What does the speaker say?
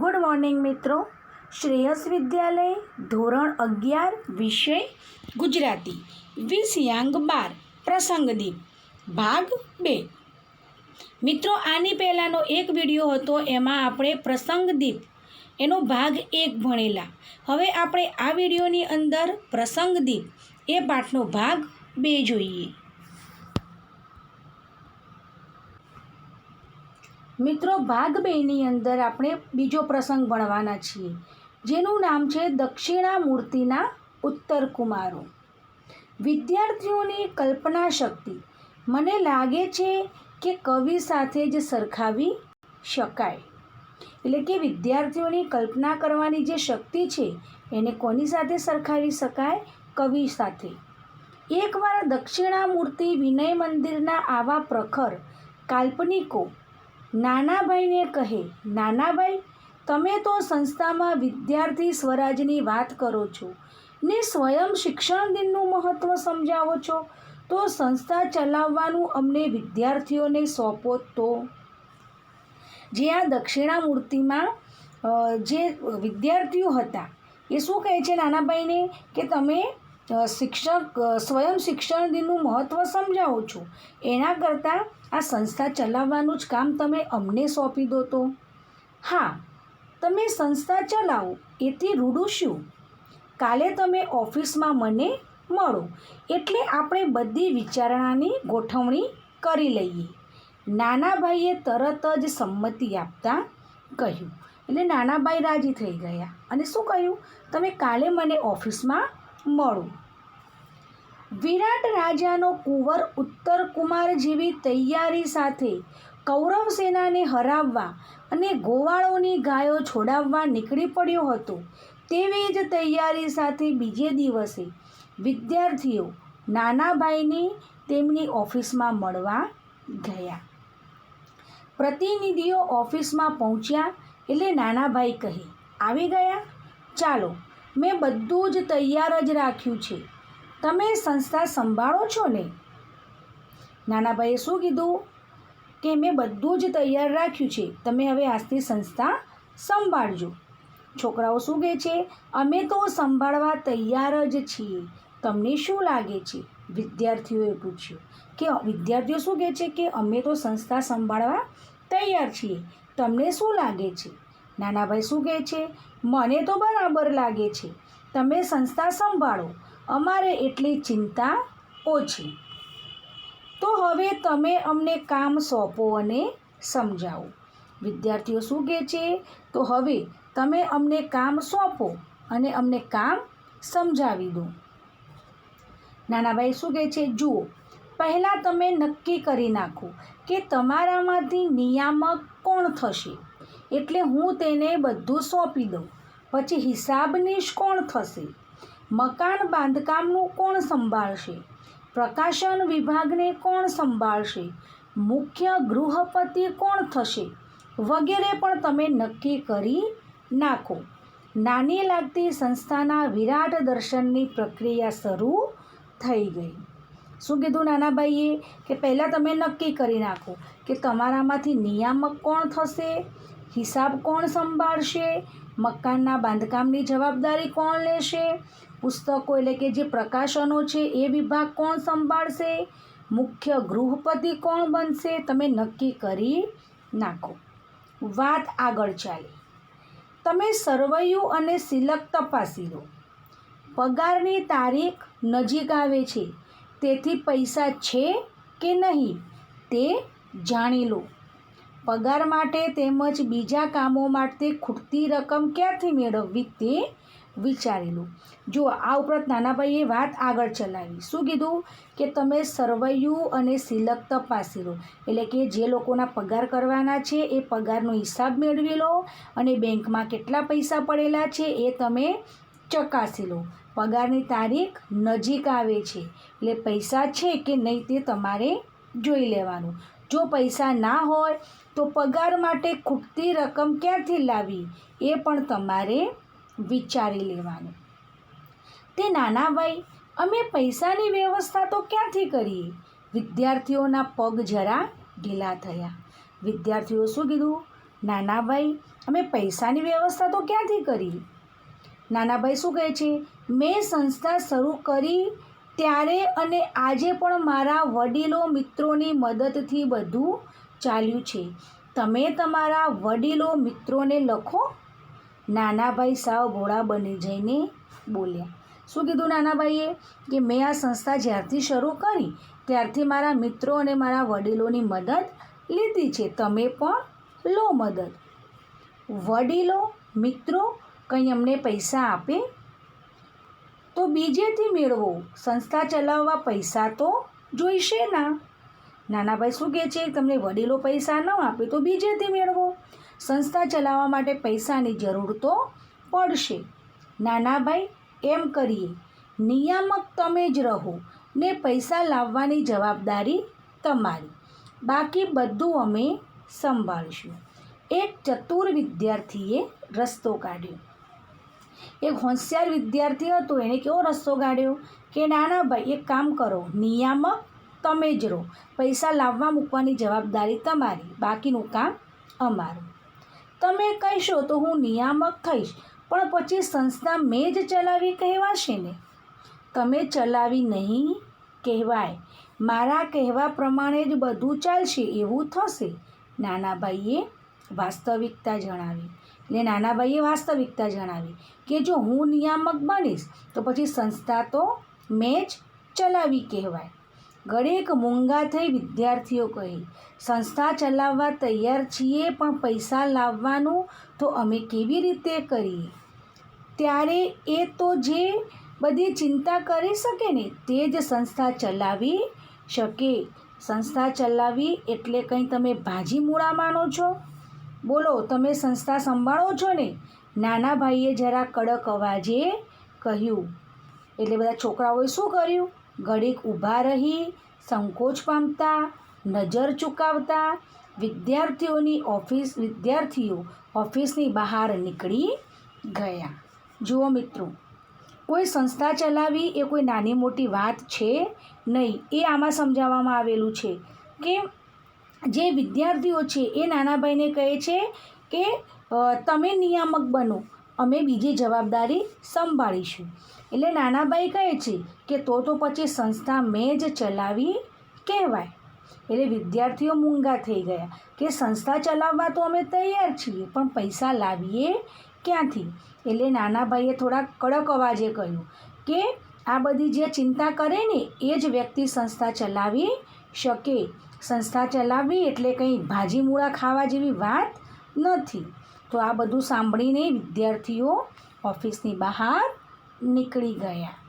Good morning મિત્રો. શ્રેયસ વિદ્યાલય, ધોરણ અગિયાર, વિષય ગુજરાતી. વિષયાંગ બાર પ્રસંગદીપ ભાગ બે. મિત્રો, આની પહેલાંનો એક વીડિયો હતો, એમાં આપણે પ્રસંગદીપ એનો ભાગ એક ભણેલા. હવે આપણે આ વિડીયોની અંદર પ્રસંગદીપ એ પાઠનો ભાગ બે જોઈએ. મિત્રો ભાગ બેની અંદર આપણે બીજો પ્રસંગ ભણવાના છીએ. જેનું નામ છે દક્ષિણા મૂર્તિના ઉત્તર કુમારો વિદ્યાર્થીઓની કલ્પના શક્તિ. મને લાગે છે કે કવિ સાથે જ સરખાવી શકાય. એટલે કે વિદ્યાર્થીઓની કલ્પના કરવાની જે શક્તિ છે, એને કોની સાથે સરખાવી શકાય? કવિ સાથે. એકવાર દક્ષિણામૂર્તિ વિનય મંદિરના આવા પ્રખર કાલ્પનિકો નાનાભાઈને કહે, નાનાભાઈ, તમે તો સંસ્થામાં વિદ્યાર્થી સ્વરાજની વાત કરો છો ને સ્વયં શિક્ષણ દિનનું મહત્ત્વ સમજાવો છો, તો સંસ્થા ચલાવવાનું અમને વિદ્યાર્થીઓને સોંપો તો. જે આ દક્ષિણામૂર્તિમાં જે વિદ્યાર્થીઓ હતા, એ શું કહે છે નાનાભાઈને કે, તમે શિક્ષક સ્વયં શિક્ષણનું મહત્ત્વ સમજાવો છો. એના કરતાં આ સંસ્થા ચલાવવાનું જ કામ તમે અમને સોંપી દો તો. હા, તમે સંસ્થા ચલાવો, એથી રૂડું શું? કાલે તમે ઓફિસમાં મને મળો, એટલે આપણે બધી વિચારણાની ગોઠવણી કરી લઈએ. નાનાભાઈએ તરત જ સંમતિ આપતા કહ્યું. એટલે નાનાભાઈ રાજી થઈ ગયા. અને શું કહ્યું? તમે કાલે મને ઓફિસમાં મળો વિરાટ રાજાનો કુંવર ઉત્તર કુમાર જેવી તૈયારી સાથે કૌરવ સેનાને હરાવવા અને ગોવાળોની ગાયો છોડાવવા નીકળી પડ્યો હતો. તેવી જ તૈયારી સાથે બીજે દિવસે વિદ્યાર્થીઓ નાનાભાઈને તેમની ઓફિસમાં મળવા ગયા. પ્રતિનિધિઓ ઓફિસમાં પહોંચ્યા એટલે નાનાભાઈ કહે, આવી ગયા? ચાલો મેં બધું જ તૈયાર જ રાખ્યું છે. તમે સંસ્થા સંભાળો છો ને? નાનાભાઈએ શું કીધું? કે મેં બધું જ તૈયાર રાખ્યું છે. તમે હવે આજથી સંસ્થા સંભાળજો. છોકરાઓ શું કહે છે? અમે તો સંભાળવા તૈયાર જ છીએ. તમને શું લાગે છે? વિદ્યાર્થીઓએ પૂછ્યું. કે વિદ્યાર્થીઓ શું કહે છે? કે અમે તો સંસ્થા સંભાળવા તૈયાર છીએ. તમને શું લાગે છે? નાનાભાઈ શું કહે છે? મને તો બરાબર લાગે છે. તમે સંસ્થા સંભાળો. અમારે એટલી ચિંતા ઓછી. તો હવે તમે અમને કામ સોંપો અને સમજાવો. વિદ્યાર્થીઓ શું કહે છે? તો હવે તમે અમને કામ સોંપો અને અમને કામ સમજાવી દો. નાનાભાઈ શું કહે છે? જુઓ, પહેલાં તમે નક્કી કરી નાખો કે તમારામાંથી નિયામક કોણ થશે? એટલે હું તેને બધું સોંપી દઉં. પછી હિસાબનીશ કોણ થશે? મકાન બાંધકામનું કોણ સંભાળશે? પ્રકાશન વિભાગને કોણ સંભાળશે? મુખ્ય ગૃહપતિ કોણ થશે? વગેરે પણ તમે નક્કી કરી નાખો. નાની લાગતી સંસ્થાના વિરાટ દર્શનની પ્રક્રિયા શરૂ થઈ ગઈ. શું કીધું નાનાભાઈએ? કે પહેલાં તમે નક્કી કરી નાખો કે તમારામાંથી નિયામક કોણ થશે? હિસાબ કોણ સંભાળશે? મકાનના બાંધકામની જવાબદારી કોણ લેશે? પુસ્તકો એટલે કે જે પ્રકાશનો છે એ વિભાગ કોણ સંભાળશે? મુખ્ય ગૃહપતિ કોણ બનશે? તમે નક્કી કરી નાખો. વાત આગળ ચાલી. તમે સરવૈયું અને સિલક તપાસી લો. પગારની તારીખ નજીક આવે છે. તેથી પૈસા છે કે નહીં તે જાણી લો. પગાર માટે તેમજ બીજા કામો માટે ખૂટતી રકમ ક્યાંથી મેળવવી તે વિચારેલું. જો આ ઉપરાંત નાનાભાઈએ વાત આગળ ચલાવી. શું કીધું? કે તમે સરવૈયું અને સિલક તપાસી લો. એટલે કે જે લોકોના પગાર કરવાના છે એ પગારનો હિસાબ મેળવી લો અને બેંકમાં કેટલા પૈસા પડેલા છે એ તમે ચકાસી લો. પગારની તારીખ નજીક આવે છે. એટલે પૈસા છે કે નહીં તે તમારે જોઈ લેવાનું. જો પૈસા ના હોય તો પગાર માટે ખૂટતી રકમ ક્યાંથી લાવી એ પણ તમારે વિચારી લેવાનું. તે નાના ભાઈ, અમે પૈસાની વ્યવસ્થા તો ક્યાંથી કરીએ વિદ્યાર્થીઓના પગ જરા ઢીલા થયા. વિદ્યાર્થીઓ શું કીધું? નાનાભાઈ અમે પૈસાની વ્યવસ્થા તો ક્યાંથી કરી? નાનાભાઈ શું કહે છે? મેં સંસ્થા શરૂ કરી ત્યારે અને આજે પણ મારા વડીલો મિત્રોની મદદથી બધું ચાલ્યું છે. તમે તમારા વડીલો મિત્રોને લખો. નાનાભાઈ સાવ ભોળા બની જઈને બોલ્યા. શું કીધું નાનાભાઈએ? કે મેં આ સંસ્થા જ્યારથી શરૂ કરી, ત્યારથી મારા મિત્રો અને મારા વડીલોની મદદ લીધી છે. તમે પણ લો મદદ. વડીલો, મિત્રો કંઈ અમને પૈસા આપે? તો બીજેથી મેળવો. સંસ્થા ચલાવવા પૈસા તો જોઈશે ના. નાનાભાઈ શું કહે છે? તમને વડીલો પૈસા ન આપે તો બીજેથી મેળવો. સંસ્થા ચલાવવા માટે પૈસાની જરૂર તો પડશે. નાના ભાઈ એમ કરીએ. નિયામક તમે જ રહો ને પૈસા લાવવાની જવાબદારી તમારી. બાકી બધું અમે સંભાળીશું. એક ચતુર વિદ્યાર્થીએ રસ્તો કાઢ્યો. એક હોશિયાર વિદ્યાર્થી હતો એણે કેવો રસ્તો કાઢ્યો? કે નાના ભાઈ એક કામ કરો. નિયામક તમે જ રહો. પૈસા લાવવા મૂકવાની જવાબદારી તમારી. બાકીનું કામ અમારું. તમે કહેશો તો હું નિયામક થઈશ, પણ પછી સંસ્થા મેં જ ચલાવી કહેવાશે ને? તમે ચલાવી નહીં કહેવાય. મારા કહેવા પ્રમાણે જ બધું ચાલશે, એવું થશે, નાનાભાઈએ વાસ્તવિકતા જણાવી. એટલે નાનાભાઈએ વાસ્તવિકતા જણાવી કે જો હું નિયામક બનીશ, તો પછી સંસ્થા તો મેં જ ચલાવી કહેવાય. ઘડીક મૂંગા થઈ વિદ્યાર્થીઓ કહે, સંસ્થા ચલાવવા તૈયાર છીએ, પણ પૈસા લાવવાનું તો અમે કેવી રીતે કરીએ? ત્યારે એ તો જે બધી ચિંતા કરી શકે ને, તે જ સંસ્થા ચલાવી શકે. સંસ્થા ચલાવી એટલે કંઈ તમે ભાજી મૂળા માનો છો? બોલો, તમે સંસ્થા સંભાળો છો ને? નાના ભાઈએ જરા કડક અવાજે કહ્યું. એટલે બધા છોકરાઓએ શું કર્યું? ઘડીક ઊભા રહી, સંકોચ પામતા, નજર ચૂકાવતા, વિદ્યાર્થીઓની ઓફિસ વિદ્યાર્થીઓ ઓફિસની બહાર નીકળી ગયા. જુઓ મિત્રો, કોઈ સંસ્થા ચલાવવી એ કોઈ નાની મોટી વાત છે નહીં, એ આમાં સમજાવવામાં આવેલું છે કે જે વિદ્યાર્થીઓ છે એ નાનાભાઈને કહે છે કે તમે નિયામક બનો. અમે બીજી જવાબદારી સંભાળીશું. એટલે નાનાભાઈ કહે છે કે તો તો પછી સંસ્થા મેં જ ચલાવી કહેવાય. એટલે વિદ્યાર્થીઓ મૂંગા થઈ ગયા કે સંસ્થા ચલાવવા તો અમે તૈયાર છીએ, પણ પૈસા લાવીએ ક્યાંથી? એટલે નાનાભાઈએ થોડા કડક અવાજે કહ્યું કે આ બધી જે ચિંતા કરે ને, એ જ વ્યક્તિ સંસ્થા ચલાવી શકે. સંસ્થા ચલાવવી એટલે કંઈ ભાજી મૂળા ખાવા જેવી વાત નથી. તો આ બધું સાંભળીને વિદ્યાર્થીઓ ઓફિસની બહાર નીકળી ગયા.